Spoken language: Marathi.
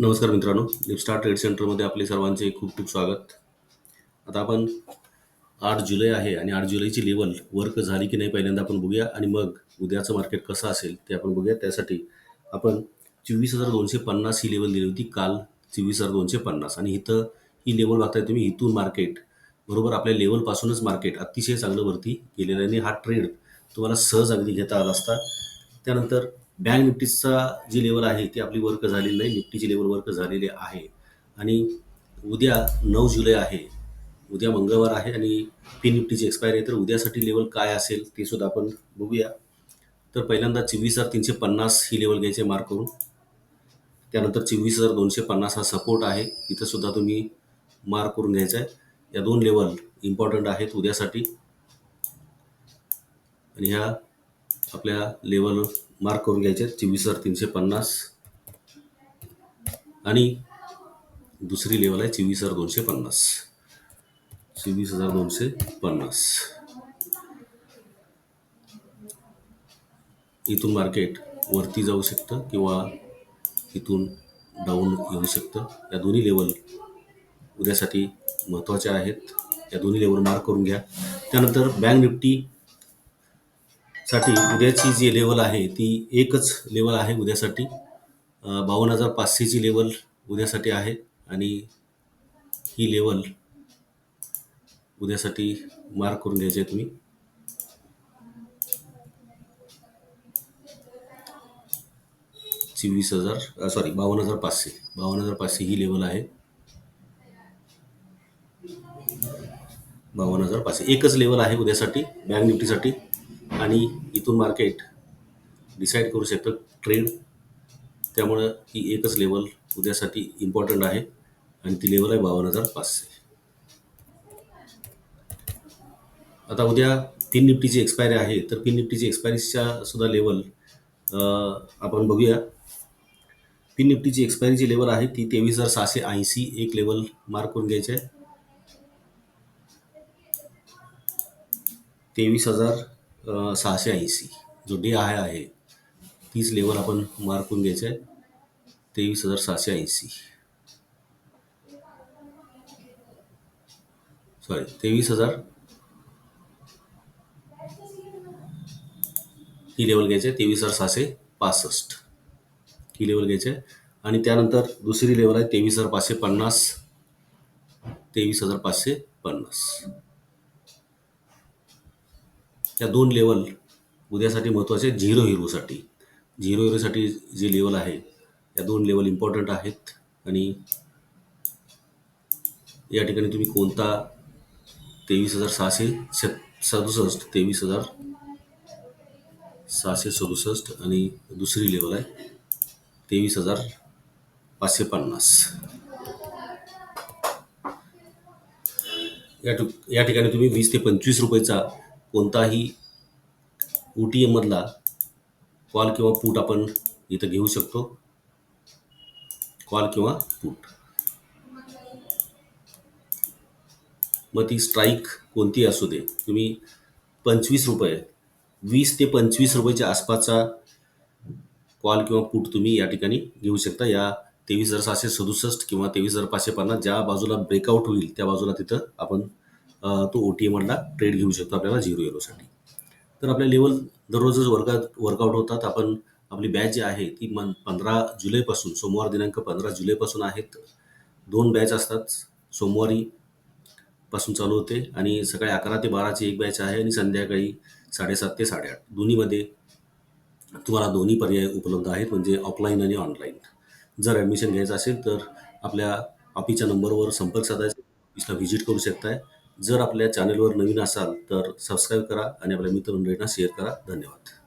नमस्कार मित्रांनो लिपस्टार ट्रेड सेंटरमध्ये आपले सर्वांचे खूप खूप स्वागत. आता आपण आठ जुलै आहे आणि आठ जुलैची लेवल वर्क झाली की नाही पहिल्यांदा आपण बघूया आणि मग उद्याचं मार्केट कसं असेल ते आपण बघूया. त्यासाठी आपण चोवीस हजार दोनशे पन्नास ही लेवल दिली होती काल चोवीस हजार दोनशे पन्नास. आणि इथं ही लेवल बघताय तुम्ही इथून मार्केट बरोबर आपल्या लेवलपासूनच मार्केट अतिशय चांगलं वरती गेलेलं आहे. आणि हा ट्रेड तुम्हाला सहज अगदी घेता आला असता. त्यानंतर बँक निफ्टीचा जी लेवल आहे ती आपली वर्क झालेली नाही. निफ्टीची लेवल वर्क झालेली आहे. आणि उद्या नऊ जुलै आहे. उद्या मंगळवार आहे आणि पी निफ्टीची एक्सपायरी आहे. तर उद्यासाठी लेवल काय असेल ते सुद्धा आपण बघूया. तर पहिल्यांदा चोवीस हजार तीनशे पन्नास ही लेवल घ्यायचे मार्क करून. त्यानंतर चोवीस हजार दोनशे पन्नास हा सपोर्ट आहे. तिथंसुद्धा तुम्ही मार्क करून घ्यायचा आहे. या दोन लेवल इम्पॉर्टंट आहेत उद्यासाठी. आणि ह्या आपल्या लेवल मार्क करून घ्यायचे आहेत. चोवीस हजार तीनशे पन्नास. आणि दुसरी लेवल आहे चोवीस हजार दोनशे पन्नास. चोवीस हजार दोनशे पन्नास. इथून मार्केट वरती जाऊ शकतं किंवा इथून डाऊन येऊ शकतं. या दोन्ही लेवल उद्यासाठी महत्त्वाच्या आहेत. या दोन्ही लेवल मार्क करून घ्या. त्यानंतर बँक निफ्टी साठी उद्याची जी लेवल आहे ती एकच लेवल आहे उद्यासाठी. बावन्न हजार पाचशेची लेवल उद्यासाठी आहे आणि ही लेवल उद्यासाठी मार्क करून घ्यायची आहे तुम्ही. चोवीस हजार सॉरी बावन्न हजार पाचशे. बावन्न हजार पाचशे ही लेवल आहे. बावन्न हजार पाचशे. एकच लेवल आहे उद्यासाठी बँक निफ्टीसाठी. आणि इथून मार्केट डिसाईड करू शकतं ट्रेड त्यामुळं ही एकच लेवल उद्यासाठी इम्पॉर्टंट आहे आणि ती लेवल आहे बावन्न हजार पाचशे. आता उद्या तीन निफ्टीची एक्सपायरी आहे तर पिन निफ्टीची एक्सपायरीच्या सुद्धा लेवल आपण बघूया. पिन निफ्टीची एक्सपायरीची लेवल आहे ती तेवीस हजार सहाशे ऐंशी एक लेवल मार्क करून घ्यायचे आहे. तेवीस हजार सहाशे ऐंशी जो डे आहे आहे तीच लेवल आपण मार्क करून घ्यायचं आहे तेवीस हजार सहाशे ऐंशी. सॉरी तेवीस हजार ही लेवल घ्यायची आहे तेवीस हजार सहाशे पासष्ट. ही लेवल घ्यायची आहे आणि त्यानंतर दुसरी लेवल आहे तेवीस हजार पाचशे पन्नास तेवीस हजार पाचशे पन्नास. या दोन लेवल उद्यासाठी महत्त्वाचे आहेत झिरो हिरोसाठी झिरो हिरोसाठी जे लेवल आहे या दोन लेवल इम्पॉर्टंट आहेत आणि या ठिकाणी तुम्ही कोणता तेवीस हजार सहाशे छत सदुसष्ट तेवीस हजार सहाशे सदुसष्ट आणि दुसरी लेवल आहे तेवीस हजार पाचशे पन्नास. या ठिक या ठिकाणी तुम्ही वीस ते पंचवीस रुपयेचा कोणताही ओ टी एममधला कॉल किंवा पूट आपण इथं घेऊ शकतो. कॉल किंवा पूट मग ती स्ट्राईक कोणती असू दे. तुम्ही पंचवीस रुपये वीस ते पंचवीस रुपयाच्या आसपासचा कॉल किंवा पूट तुम्ही या ठिकाणी घेऊ शकता. या तेवीस हजार सहाशे सदुसष्ट किंवा तेवीस हजार पाचशे पन्नास ज्या बाजूला ब्रेकआउट होईल त्या बाजूला तिथं आपण तो ओ टी एमला ट्रेड घेऊ शकतो आपल्याला झिरो एरोसाठी तर आपल्या लेवल दररोजच वर्कआउट वर्कआउट होतात. आपण आपली बॅच जी आहे ती मन पंधरा जुलैपासून सोमवार दिनांक पंधरा जुलैपासून आहेत. दोन बॅच असतात. सोमवारी पासून चालू होते आणि सकाळी अकरा ते बाराची एक बॅच आहे आणि संध्याकाळी साडेसात ते साडेआठ. दोन्हीमध्ये तुम्हाला दोन्ही पर्याय उपलब्ध आहेत म्हणजे ऑफलाईन आणि ऑनलाईन जर ॲडमिशन घ्यायचं असेल तर आपल्या ऑफिसच्या नंबरवर संपर्क साधायचा ऑफिसला व्हिजिट करू शकताय. जर आपल्या चॅनलवर नवीन असाल तर सबस्क्राईब करा आणि आपल्या मित्रमंडळींना शेअर करा. धन्यवाद.